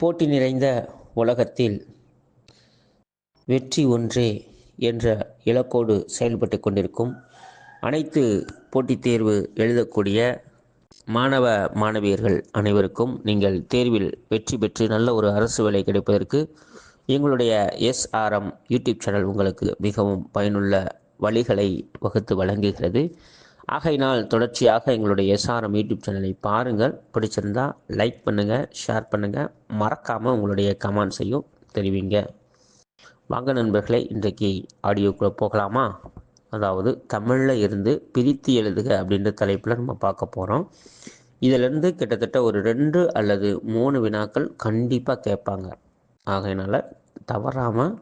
போட்டி நிறைந்த உலகத்தில் வெற்றி ஒன்றே என்ற இலக்கோடு செயல்பட்டு கொண்டிருக்கும் அனைத்து போட்டித் தேர்வு எழுதக்கூடிய மாணவ மாணவியர்கள் அனைவருக்கும் நீங்கள் தேர்வில் வெற்றி பெற்று நல்ல ஒரு அரசு வேலை கிடைப்பதற்கு எங்களுடைய எஸ்ஆர்எம் யூடியூப் சேனல் உங்களுக்கு மிகவும் பயனுள்ள வழிகளை வகுத்து வழங்குகிறது. ஆகையினால் தொடர்ச்சியாக எங்களுடைய எஸ்ஆர்எம் யூடியூப் சேனலை பாருங்கள். பிடிச்சிருந்தா லைக் பண்ணுங்கள் ஷேர் பண்ணுங்கள் மறக்காமல் உங்களுடைய கமெண்ட்ஸையும் தெரிவிங்க. வாங்க நண்பர்களே இன்றைக்கு ஆடியோக்குள்ளே போகலாமா? அதாவது தமிழில் இருந்து பிரித்து எழுதுக அப்படின்ற தலைப்பில் நம்ம பார்க்க போகிறோம் இதிலிருந்து கிட்டத்தட்ட ஒரு ரெண்டு அல்லது மூணு வினாக்கள் கண்டிப்பாக கேட்பாங்க. ஆகையினால் தவறாமல்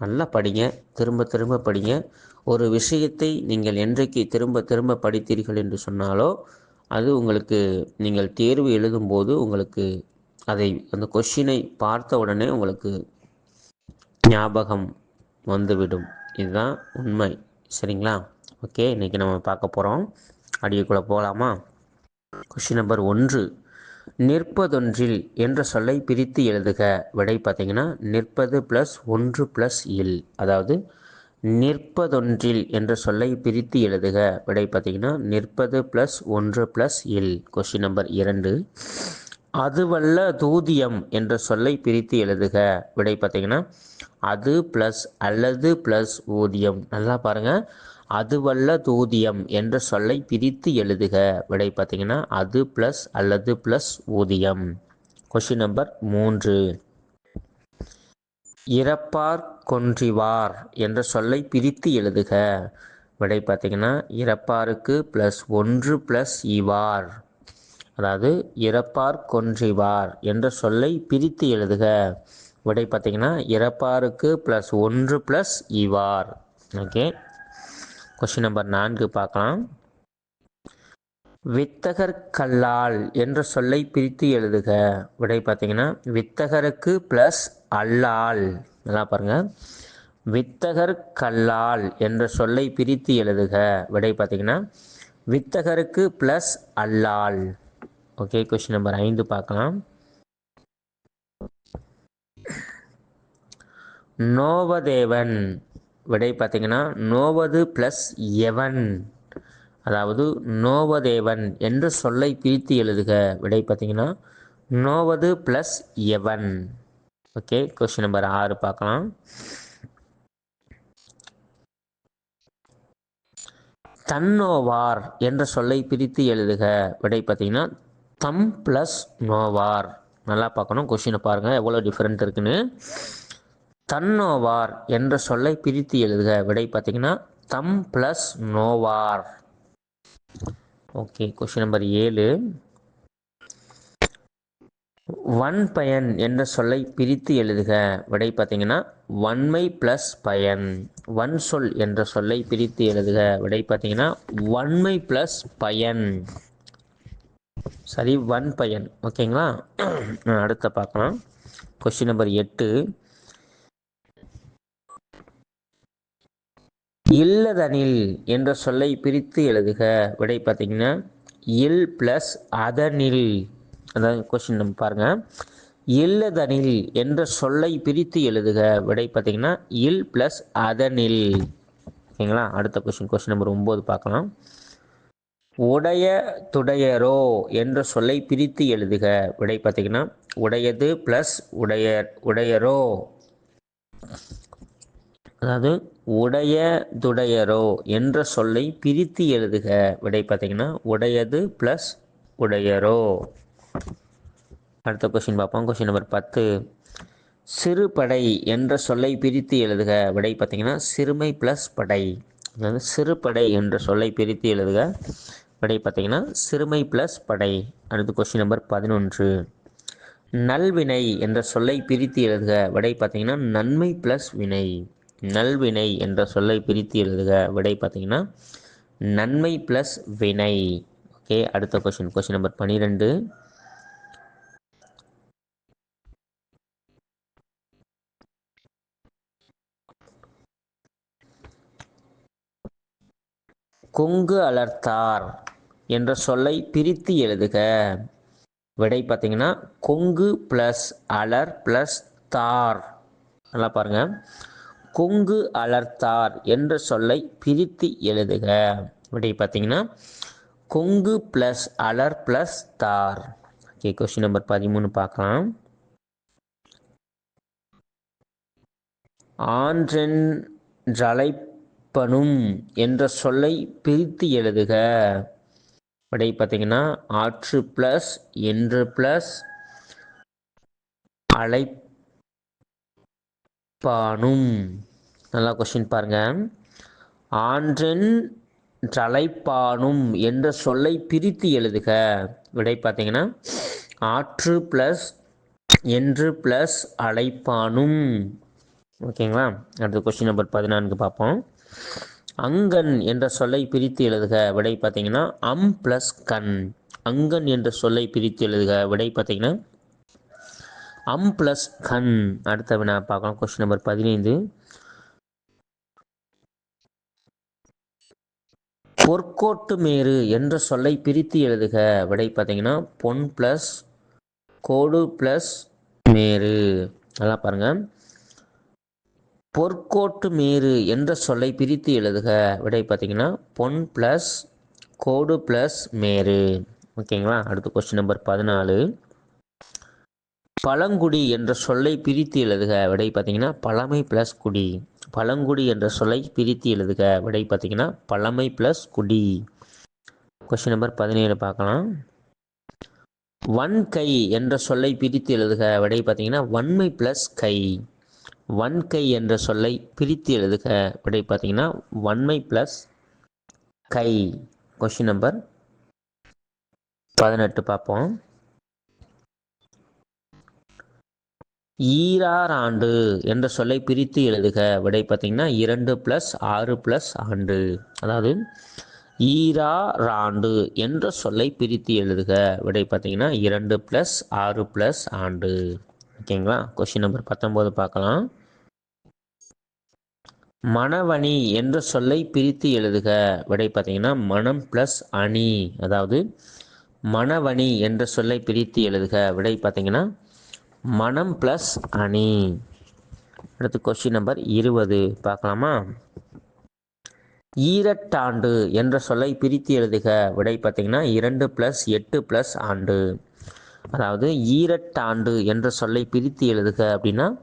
நல்லா படிங்க திரும்ப திரும்ப படிங்க. ஒரு விஷயத்தை நீங்கள் என்றைக்கு திரும்ப திரும்ப படித்தீர்கள் என்று சொன்னாலோ அது உங்களுக்கு நீங்கள் தேர்வு எழுதும்போது உங்களுக்கு அதை அந்த கொஷினை பார்த்த உடனே உங்களுக்கு ஞாபகம் வந்துவிடும். இதுதான் உண்மை. சரிங்களா? ஓகே இன்றைக்கி நம்ம பார்க்க போகிறோம் அடியக்குள்ளே போகலாமா? கொஷின் நம்பர் ஒன்று. நிற்பதொன்றில் என்ற சொல்லை பிரித்து எழுதுக. விடை பார்த்தீங்கன்னா நிற்பது ப்ளஸ் ஒன்று ப்ளஸ் இல். அதாவது நிற்பதொன்றில் என்ற சொல்லை பிரித்து எழுதுக. விடை பார்த்தீங்கன்னா நிற்பது ப்ளஸ் ஒன்று ப்ளஸ் இல். கொஷின் நம்பர் இரண்டு. அதுவல்ல தூதியம் என்ற சொல்லை பிரித்து எழுதுக. விடை பார்த்தீங்கன்னா அது ப்ளஸ் அல்லது ப்ளஸ் ஊதியம். நல்லா பாருங்கள் அதுவல்ல தூதியம் என்ற சொல்லை பிரித்து எழுதுக. விடை பார்த்தீங்கன்னா அது ப்ளஸ் அல்லது ப்ளஸ் ஊதியம். கொஷின் நம்பர் மூன்று. இறப்பார் கொன்றிவார் என்ற சொல்லை பிரித்து எழுதுக. விடை பார்த்தீங்கன்னா இறப்பாருக்கு ப்ளஸ் ஒன்று ப்ளஸ் இவார். அதாவது இறப்பார் கொன்றிவார் என்ற சொல்லை பிரித்து எழுதுக. விடை பார்த்தீங்கன்னா இறப்பாருக்கு ப்ளஸ் ஒன்று ப்ளஸ் இவார். ஓகே கொஸ்டின் நம்பர் நான்கு பார்க்கலாம். வித்தகர் கல்லால் என்ற சொல்லை பிரித்து எழுதுக. விடை பார்த்தீங்கன்னா வித்தகருக்கு ப்ளஸ் அல்லால். நல்லா பாருங்க. வித்தகர் கல்லால் என்ற சொல்லை பிரித்து எழுதுக. விடை பார்த்தீங்கன்னா வித்தகருக்கு ப்ளஸ் அல்லால். ஓகே கொஷின் நம்பர் ஐந்து பார்க்கலாம். நோவதேவன். விடை பார்த்தீங்கன்னா நோவது ப்ளஸ் எவன்? அதாவது நோவதேவன் என்ற சொல்லை பிரித்து எழுதுக. விடை பார்த்தீங்கன்னா நோவது ப்ளஸ் எவன்? ஓகே கொஸ்டின் நம்பர் ஆறு பார்க்கலாம். தன்னோவார் என்ற சொல்லை பிரித்து எழுதுக. விடை பார்த்தீங்கன்னா தம் ப்ளஸ் நோவார். நல்லா பார்க்கணும் கொஷினை பாருங்கள் எவ்வளோ டிஃப்ரெண்ட் இருக்குன்னு. தன்னோவார் என்ற சொல்லை பிரித்து எழுதுக. விடை பார்த்தீங்கன்னா தம் ப்ளஸ் நோவார். ஓகே கொஸ்டின் நம்பர் ஏழு. வன் பயன் என்ற சொல்லை பிரித்து எழுதுக. விடை பார்த்தீங்கன்னா வன்மை ப்ளஸ் பயன். வன் சொல் என்ற சொல்லை பிரித்து எழுதுக. விடை பார்த்தீங்கன்னா வன்மை ப்ளஸ் பயன். சரி வன் பயன் ஓகேங்களா அடுத்த பார்க்கலாம். கொஸ்டின் நம்பர் எட்டு. இல்லதனில் என்ற சொல்லை பிரித்து எழுதுக. விடை பார்த்தீங்கன்னா இல் ப்ளஸ் அதனில். அதாவது கொஸ்டின் நம்ம பாருங்கள் இல்லதனில் என்ற சொல்லை பிரித்து எழுதுக. விடை பார்த்தீங்கன்னா இல் ப்ளஸ் அதனில். ஓகேங்களா? அடுத்த கொஸ்டின் கொஸ்டின் நம்பர் ஒம்பது பார்க்கலாம். உடைய துடையரோ என்ற சொல்லை பிரித்து எழுதுக. விடை பார்த்தீங்கன்னா உடையது ப்ளஸ் உடையர் உடையரோ. அதாவது உடைய துடையரோ என்ற சொல்லை பிரித்து எழுதுக. விடை பார்த்தீங்கன்னா உடையது ப்ளஸ் உடையரோ. அடுத்த கொஷின் பார்ப்போம். கொஷின் நம்பர் பத்து. சிறுபடை என்ற சொல்லை பிரித்து எழுதுக. விடை பார்த்தீங்கன்னா சிறுமை ப்ளஸ் படை. அதாவது சிறுபடை என்ற சொல்லை பிரித்து எழுதுக. விடை பார்த்தீங்கன்னா சிறுமை ப்ளஸ் படை. அடுத்த கொஸ்டின் நம்பர் பதினொன்று. நல்வினை என்ற சொல்லை பிரித்து எழுதுக. விடை பார்த்தீங்கன்னா நன்மை ப்ளஸ் வினை. நல்வினை என்ற சொல்லை பிரித்து எழுதுக. விடை பார்த்தீங்கன்னா நன்மை ப்ளஸ் வினை. ஓகே அடுத்த கொஷின் கொஸ்டின் நம்பர் பன்னிரெண்டு கொங்கு அலர்த்தார் என்ற சொல்லை பிரித்து எழுதுக. விடை பார்த்தீங்கன்னா கொங்கு ப்ளஸ் அலர் ப்ளஸ் தார். நல்லா பாருங்கள் கொங்கு அலர்த்தார் என்ற சொல்லை பிரித்து எழுதுக. விடை பார்த்தீங்கன்னா கொங்கு ப்ளஸ் அலர் ப்ளஸ் தார். ஓகே கொஸ்டின் நம்பர் பதிமூணு பார்க்கலாம். ஆன்றென்றழைப்பனும் என்ற சொல்லை பிரித்து எழுதுக. விடை பார்த்தீங்கன்னா ஆற்று ப்ளஸ் என்று ப்ளஸ் அழைப்பானும். நல்லா கொஸ்டின் பாருங்க. ஆன்றென் தலைப்பானும் என்ற சொல்லை பிரித்து எழுதுக. விடை பார்த்தீங்கன்னா ஆற்று ப்ளஸ் என்று ப்ளஸ் அழைப்பானும். ஓகேங்களா? அடுத்த கொஸ்டின் நம்பர் பதினான்கு பார்ப்போம். அங்கன் என்ற சொல்லை பிரித்து எழுதுக. விடை பார்த்தீங்கன்னா அம் ப்ளஸ் கண். அங்கன் என்ற சொல்லை பிரித்து எழுதுக. விடை பார்த்தீங்கன்னா அம் ப்ளஸ் கண். அடுத்த வினா பார்க்கலாம். கொஸ்டின் நம்பர் பதினைந்து. பொற்கோட்டு மேரு என்ற சொல்லை பிரித்து எழுதுக. விடை பார்த்தீங்கன்னா பொன் ப்ளஸ் கோடு ப்ளஸ் மேரு நல்லா பாருங்கள் பொற்கோட்டு மேரு என்ற சொல்லை பிரித்து எழுதுக. விடை பார்த்தீங்கன்னா பொன் ப்ளஸ் கோடு ப்ளஸ் மேரு ஓகேங்களா? அடுத்த கொஸ்டின் நம்பர் பதினாலு. பழங்குடி என்ற சொல்லை பிரித்து எழுதுக. விடை பார்த்தீங்கன்னா பழமை ப்ளஸ் குடி. பழங்குடி என்ற சொல்லை பிரித்து எழுதுக. விடை பார்த்தீங்கன்னா பழமை ப்ளஸ் குடி. கொஸ்டின் நம்பர் பதினேழு பார்க்கலாம். வன்கை என்ற சொல்லை பிரித்து எழுதுக. விடை பார்த்தீங்கன்னா வன்மை ப்ளஸ் கை. வன்கை என்ற சொல்லை பிரித்து எழுதுக. விடை பார்த்தீங்கன்னா வன்மை ப்ளஸ் கை. கொஷின் நம்பர் பதினெட்டு பார்ப்போம். ஈரார் ஆண்டு என்ற சொல்லை பிரித்து எழுதுக. விடை பார்த்தீங்கன்னா இரண்டு ப்ளஸ் ஆறு ப்ளஸ் ஆண்டு. அதாவது ஈராராண்டு என்ற சொல்லை பிரித்து எழுதுக. விடை பார்த்தீங்கன்னா இரண்டு ப்ளஸ் ஆறு ப்ளஸ் ஆண்டு. ஓகேங்களா கொஷின் நம்பர் பத்தொம்போது பார்க்கலாம். மணவணி என்ற சொல்லை பிரித்து எழுதுக. விடை பார்த்தீங்கன்னா மனம் ப்ளஸ் அணி. அதாவது மணவணி என்ற சொல்லை பிரித்து எழுதுக. விடை பார்த்தீங்கன்னா மனம் ப்ளஸ் அணி. அடுத்து கொஸ்டின் நம்பர் இருபது. பார்க்கலாமா? ஈரட்டாண்டு என்ற சொல்லை பிரித்து எழுதுக. விடை பார்த்தீங்கன்னா இரண்டு ப்ளஸ் எட்டு ப்ளஸ் ஆண்டு. அதாவது ஈரட்டாண்டு என்ற சொல்லை பிரித்து எழுதுக அப்படின்னா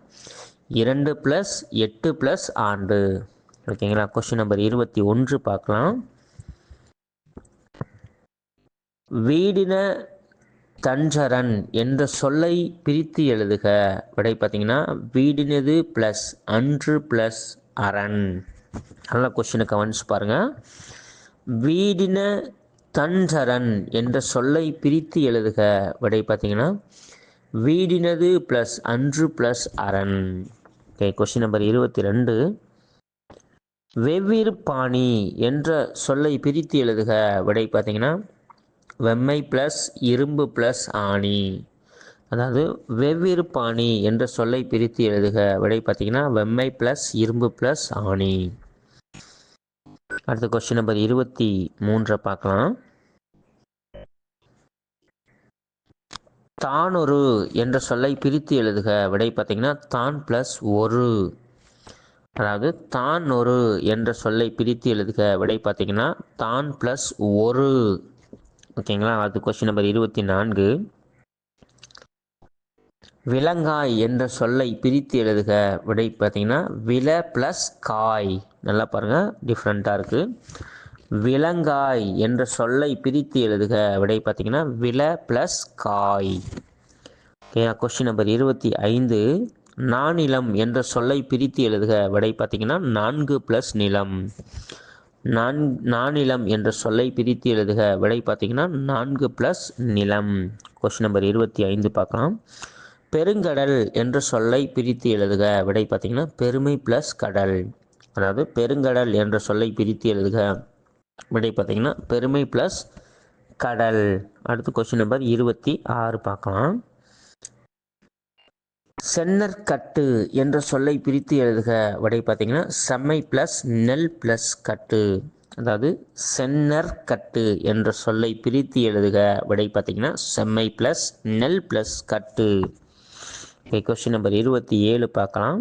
இரண்டு ப்ளஸ் எட்டு ப்ளஸ் ஆண்டு. ஓகேங்களா? கொஸ்டின் நம்பர் இருபத்தி ஒன்று பார்க்கலாம். வீடின தஞ்சரன் என்ற சொல்லை பிரித்து எழுதுக. விடை பார்த்தீங்கன்னா வீடினது ப்ளஸ் அன்று ப்ளஸ் அரண். நல்ல கொஸ்டினை கவனிச்சு பாருங்கள் வீடின தஞ்சரன் என்ற சொல்லை பிரித்து எழுதுக. விடை பார்த்தீங்கன்னா வீடினது ப்ளஸ் அன்று ப்ளஸ் அரண். ஓகே கொஸ்டின் நம்பர் இருபத்தி ரெண்டு வெவ்வேறு பாணி என்ற சொல்லை பிரித்து எழுதுக. விடை பார்த்தீங்கன்னா வெம்மை ப்ளஸ் இரும்பு ப்ளஸ் ஆணி. அதாவது வெவ்வேறு பாணி என்ற சொல்லை பிரித்து எழுதுக. விடை பார்த்தீங்கன்னா வெம்மை ப்ளஸ் இரும்பு ப்ளஸ் ஆணி. அடுத்த கொஸ்டின் நம்பர் இருபத்தி மூன்றை பார்க்கலாம். தானொரு என்ற சொல்லை பிரித்து எழுதுக. விடை பார்த்தீங்கன்னா தான் ப்ளஸ் ஒரு. அதாவது தான் ஒரு என்ற சொல்லை பிரித்து எழுதுக. விடை பார்த்தீங்கன்னா தான் ப்ளஸ் ஒரு. ஓகேங்களா? அது கொஸ்டின் நம்பர் இருபத்தி நான்கு விலங்காய் என்ற சொல்லை பிரித்து எழுதுக. விடை பார்த்தீங்கன்னா வில ப்ளஸ் காய். நல்லா பாருங்கள் டிஃப்ரெண்ட்டாக இருக்குது விலங்காய் என்ற சொல்லை பிரித்து எழுதுக. விடை பார்த்தீங்கன்னா வில ப்ளஸ் காய். ஓகே கொஸ்டின் நம்பர் இருபத்தி ஐந்து. நானிலம் என்ற சொல்லை பிரித்து எழுதுக. விடை பார்த்தீங்கன்னா நான்கு ப்ளஸ் நிலம். நான் நானிலம் என்ற சொல்லை பிரித்து எழுதுக. விடை பார்த்தீங்கன்னா நான்கு ப்ளஸ் நிலம். கொஸ்டின் நம்பர் இருபத்தி ஐந்து பார்க்கலாம். பெருங்கடல் என்ற சொல்லை பிரித்து எழுதுக. விடை பார்த்தீங்கன்னா பெருமை ப்ளஸ் கடல். அதாவது பெருங்கடல் என்ற சொல்லை பிரித்து எழுதுக. விடை பார்த்தீங்கன்னா பெருமை ப்ளஸ் கடல். அடுத்து கொஸ்டின் நம்பர் இருபத்தி ஆறு பார்க்கலாம். சென்னற்கட்டு என்ற சொல்லை பிரித்து எழுதுக. விடை பார்த்தீங்கன்னா செம்மை ப்ளஸ் நெல் ப்ளஸ் கட்டு. அதாவது சென்னர் கட்டு என்ற சொல்லை பிரித்து எழுதுக. விடை பார்த்தீங்கன்னா செம்மை ப்ளஸ் நெல் ப்ளஸ் கட்டு. ஓகே கொஸ்டின் நம்பர் இருபத்தி ஏழு பார்க்கலாம்.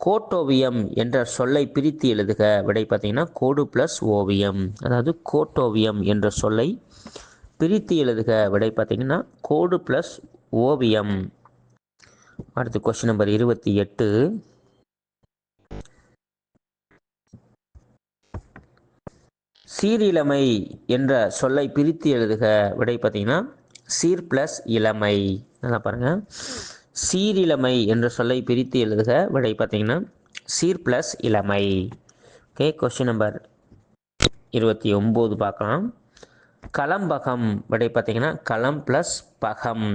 கோட்டோவியம் என்ற சொல்லை பிரித்து எழுதுக. விடை பார்த்தீங்கன்னா கோடு ப்ளஸ் ஓவியம். அதாவது கோட்டோவியம் என்ற சொல்லை பிரித்து எழுதுக. விடை பார்த்தீங்கன்னா கோடு ப்ளஸ் ஓவியம். அடுத்து கொஸ்டின் நம்பர் இருபத்தி எட்டு. சீரிழமை என்ற சொல்லை பிரித்து எழுதுக. விடை பார்த்தீங்கன்னா சீர் பிளஸ் இளமை. நல்லா பாருங்கள் சீரிழமை என்ற சொல்லை பிரித்து எழுதுக. விடை பார்த்தீங்கன்னா சீர் ப்ளஸ் இளமை. ஓகே கொஸ்டின் நம்பர் இருபத்தி ஒம்பது பார்க்கலாம். களம்பகம் விடை பார்த்தீங்கன்னா களம் ப்ளஸ் பகம்.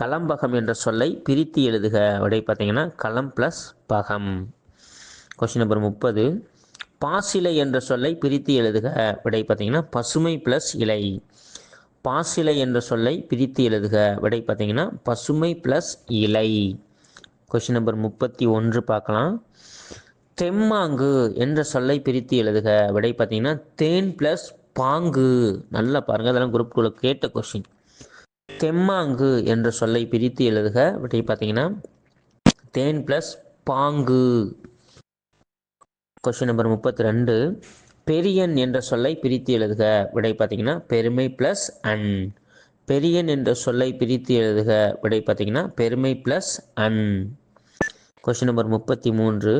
களம்பகம் என்ற சொல்லை பிரித்து எழுதுக. விடை பார்த்தீங்கன்னா களம் ப்ளஸ் பகம். கொஸ்டின் நம்பர் முப்பது. பாசிலை என்ற சொல்லை பிரித்து எழுதுக. விடை பார்த்தீங்கன்னா பசுமை ப்ளஸ் இலை. பாசிலை என்ற சொல்லை பிரித்து எழுதுக. விடை பார்த்தீங்கன்னா பசுமை ப்ளஸ் இலை. கொஸ்டின் நம்பர் முப்பத்தி ஒன்று பார்க்கலாம். தெம்மாங்கு என்ற சொல்லை பிரித்து எழுதுக. விடை பார்த்தீங்கன்னா தேன் ப்ளஸ் பாங்கு. நல்லா பாருங்கள் அதெல்லாம் குரூப்குள்ளே கேட்ட கொஸ்டின் தெம்மாங்கு என்ற சொல்லை பிரித்து எழுதுக. விடை பார்த்தீங்கன்னா தேன் ப்ளஸ் பாங்கு. கொஸ்டின் நம்பர் முப்பத்தி ரெண்டு பெரியன் என்ற சொல்லை பிரித்து எழுதுக. விடை பார்த்தீங்கன்னா பெருமை ப்ளஸ் அன். பெரியன் என்ற சொல்லை பிரித்து எழுதுக. விடை பார்த்தீங்கன்னா பெருமை ப்ளஸ் அன். கொஸ்டின் நம்பர் முப்பத்தி மூன்று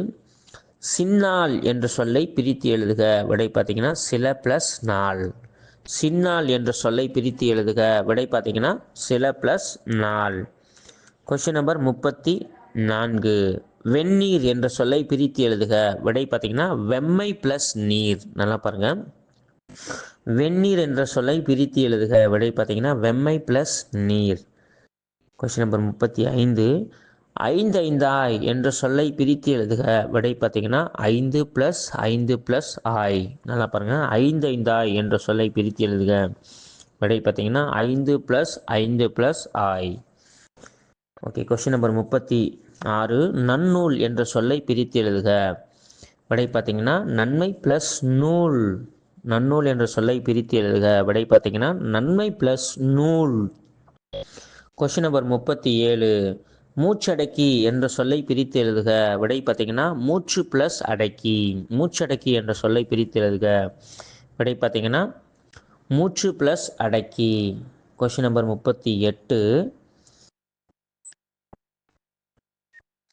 சின்னாள் என்ற சொல்லை பிரித்து எழுதுக. விடை பார்த்தீங்கன்னா சில ப்ளஸ் நாள். சின்னாள் என்ற சொல்லை பிரித்து எழுதுக. விடை பார்த்தீங்கன்னா சில ப்ளஸ் நாள். கொஸ்டின் நம்பர் முப்பத்தி நான்கு. வெந்நீர் என்ற சொல்லை பிரித்து எழுதுக. விடை பார்த்தீங்கன்னா வெம்மை ப்ளஸ் நீர். நல்லா பாருங்க. வெந்நீர் என்ற சொல்லை பிரித்து எழுதுக. விடை பார்த்தீங்கன்னா வெம்மை ப்ளஸ் நீர். கொஸ்டின் நம்பர் முப்பத்தி ஐந்து. ஐந்து ஐந்தாய் என்ற சொல்லை பிரித்து எழுதுக. விடை பார்த்தீங்கன்னா ஐந்து ப்ளஸ் ஐந்து ப்ளஸ் ஆய். நல்லா பாருங்கள் ஐந்து ஐந்தாய் என்ற சொல்லை பிரித்து எழுதுக. விடை பார்த்தீங்கன்னா ஐந்து ப்ளஸ் ஐந்து ப்ளஸ் ஆய். ஓகே கொஸ்டின் நம்பர் முப்பத்தி ஆறு. நன்னூல் என்ற சொல்லை பிரித்து எழுதுக. விடை பார்த்தீங்கன்னா நன்மை ப்ளஸ் நூல். நன்னூல் என்ற சொல்லை பிரித்து எழுதுக. விடை பார்த்தீங்கன்னா நன்மை ப்ளஸ் நூல். கொஸ்டின் நம்பர் முப்பத்தி ஏழு. மூச்சடக்கி என்ற சொல்லை பிரித்து எழுதுக. விடை பார்த்தீங்கன்னா மூச்சு ப்ளஸ் அடக்கி. மூச்சடக்கி என்ற சொல்லை பிரித்து எழுதுக. விடை பார்த்தீங்கன்னா மூச்சு ப்ளஸ் அடக்கி. கொஷின் நம்பர் முப்பத்தி எட்டு.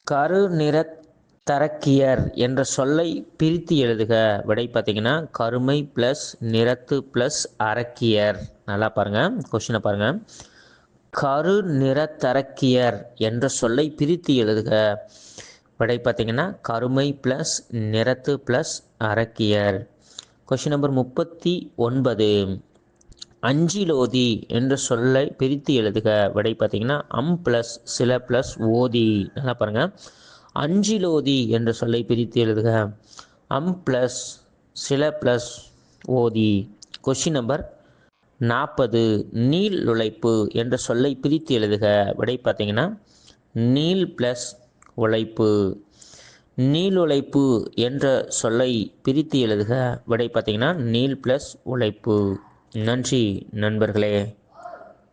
கரு நிற தரக்கியர் என்ற சொல்லை பிரித்து எழுதுக. விடை பார்த்தீங்கன்னா கருமை ப்ளஸ் நிறத்து ப்ளஸ் அரக்கியர் நல்லா பாருங்கள் கொஷினை பாருங்கள் கரு நிறத்தரக்கியர் என்ற சொல்லை பிரித்து எழுதுக. விடை பார்த்தீங்கன்னா கருமை ப்ளஸ் நிறத்து ப்ளஸ் அரக்கியர். கொஷின் நம்பர் முப்பத்தி ஒன்பது. அஞ்சிலோதி என்ற சொல்லை பிரித்து எழுதுக. விடை பார்த்தீங்கன்னா அம் ப்ளஸ் சில ப்ளஸ் ஓதி. நல்லா பாருங்கள் அஞ்சிலோதி என்ற சொல்லை பிரித்து எழுதுக. அம் ப்ளஸ் சில ப்ளஸ் ஓதி. கொஷின் நம்பர் நாற்பது நீள் உழைப்பு என்ற சொல்லை பிரித்து எழுதுக. விடை பார்த்தீங்கன்னா நீள் ப்ளஸ் உழைப்பு. நீள் உழைப்பு என்ற சொல்லை பிரித்து எழுதுக. விடை பார்த்தீங்கன்னா நீள் ப்ளஸ் உழைப்பு. நன்றி நண்பர்களே.